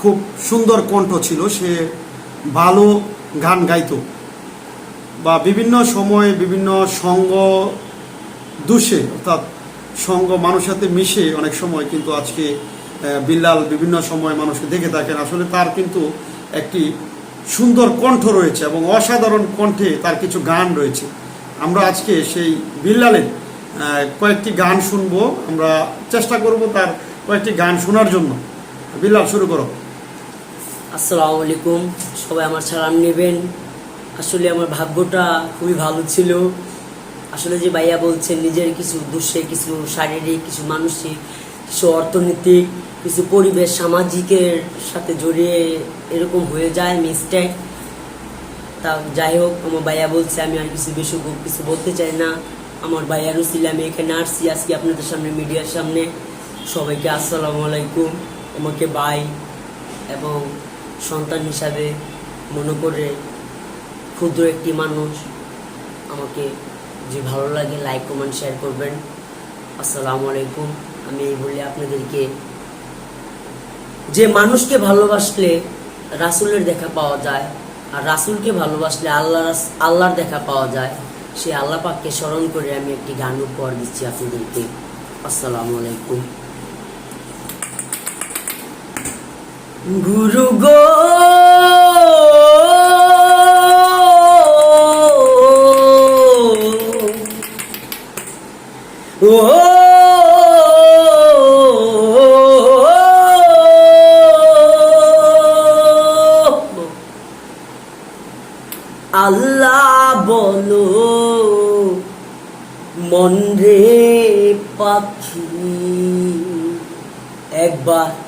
খুব সুন্দর কণ্ঠ ছিল, সে ভালো গান গাইতো। বা বিভিন্ন সময়ে বিভিন্ন সঙ্গ দুষে, অর্থাৎ সঙ্গ মানুষের সাথে মিশে অনেক সময় কিন্তু আজকে বিল্লাল বিভিন্ন সময় মানুষকে দেখে থাকেন। আসলে তার কিন্তু একটি সুন্দর কণ্ঠ রয়েছে এবং অসাধারণ কণ্ঠে তার কিছু গান রয়েছে। আমরা আজকে সেই বিল্লালের কয়েকটি গান শুনব। আমরা চেষ্টা করব তার কয়েকটি গান শোনার জন্য। বিল্লাল, শুরু করো। আসসালামু আলাইকুম। সবাই আমার সালাম নেবেন। আসলে আমার ভাগ্যটা খুবই ভালো ছিল। আসলে যে ভাইয়া বলছেন, নিজের কিছু দুঃসে কিছু শারীরিক, কিছু মানসিক, কিছু অর্থনৈতিক, কিছু পরিবেশ সামাজিকের সাথে জড়িয়ে এরকম হয়ে যায় মিস্টেক। তা যাই হোক, আমার ভাইয়া বলছে, আমি আর কিছু বেশি কিছু বলতে চাই না। আমার ভাইয়ার ছিল, আমি এখানে আসছি আজকে আপনাদের সামনে, মিডিয়ার সামনে। সবাইকে আসসালামু আলাইকুম। আমাকে ভাই এবং সন্তান হিসাবে মনে করে ক্ষুদ্র একটি মানুষ। আমাকে যে ভালো লাগে লাইক কমেন্ট শেয়ার করবেন। আসসালামু আলাইকুম। আমি এই বলি আপনাদেরকে যে মানুষকে ভালোবাসলে রাসূলের দেখা পাওয়া যায় আর রাসূলকে ভালোবাসলে আল্লাহ আল্লাহর দেখা পাওয়া যায় সেই আল্লাহ পাককে স্মরণ করে আমি একটি গান উপহার দিচ্ছি আপনাদেরকে। আসসালামু আলাইকুম। গুরু গো। আল্লাহ বলো মন রে পাখি একবার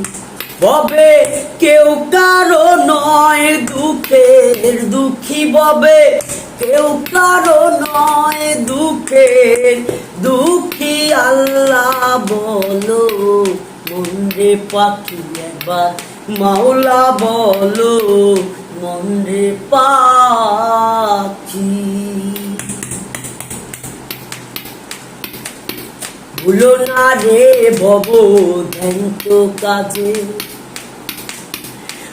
ববে, কেউ কারও নয় দুঃখের দুঃখী ববে। কেউ কারও নয় দুঃখের দুঃখী, আল্লাহ বলো মন রে পাখি একবার, মাওলা বলো মন রে পাখি। ভুলো না রে ভব ধ্যান্ত কাজে।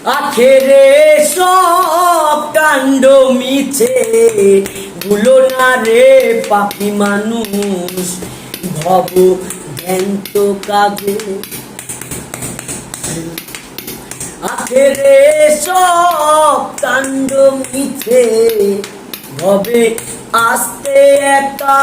আখেরে সব কাণ্ড মিছে, ভুলো না রে পাপি মানুষ, ভব ধ্যান্ত কাজে আখেরে সব কাণ্ড মিছে, ভবে আসতে একা